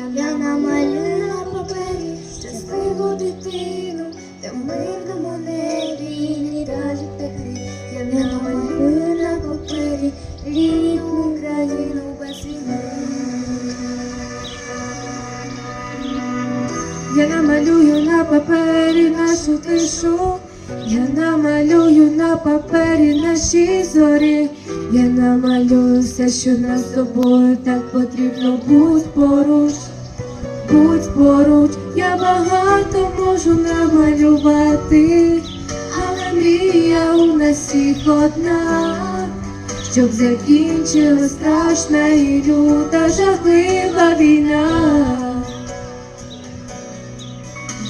намалюю на папері щасливу дитину, де в мирному небі літають птахи. Я намалюю на папері рідну країну без війни. Я намалюю на папері нашу тишу, я намалюю на папері наші зорі, я намалюю що нас з тобою так потрібно, будь поруч, будь поруч, я багато можу намалювати, але мрія у нас всіх одна, щоб закінчилась страшна і люта жахлива війна.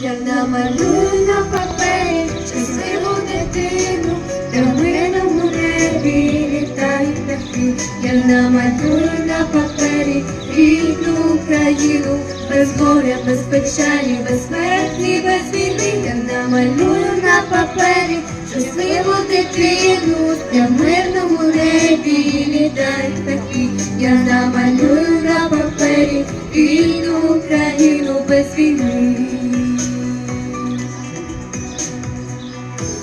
Я намалюю на папері щасливу дитину, де в птахи. Я намалюю на папері рідну Україну, без горя, без печалі, без смерті, без війни. Я намалюю на папері щасливу дитину, де в мирному небі літають птахи. Я намалюю на папері рідну Україну без війни.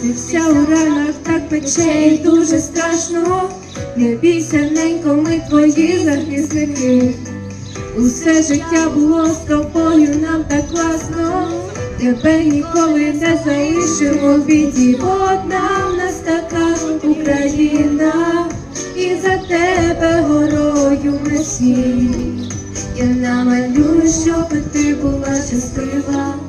І вся у ранах так пече і дуже страшно. Не бійся, ненько, ми твої захисники. Усе життя було з тобою, нам так класно. Тебе ніколи не залишимо в біді, одна в нас така Україна, і за тебе горою ми всі. Я намалюю, щоб ти була щаслива.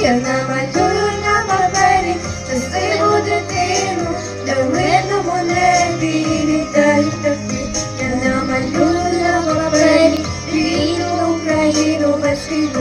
я намалюю на папері щасливу дитину, де в мирному небі літають таки, я намалюю на папері, вільну Україну без хіба.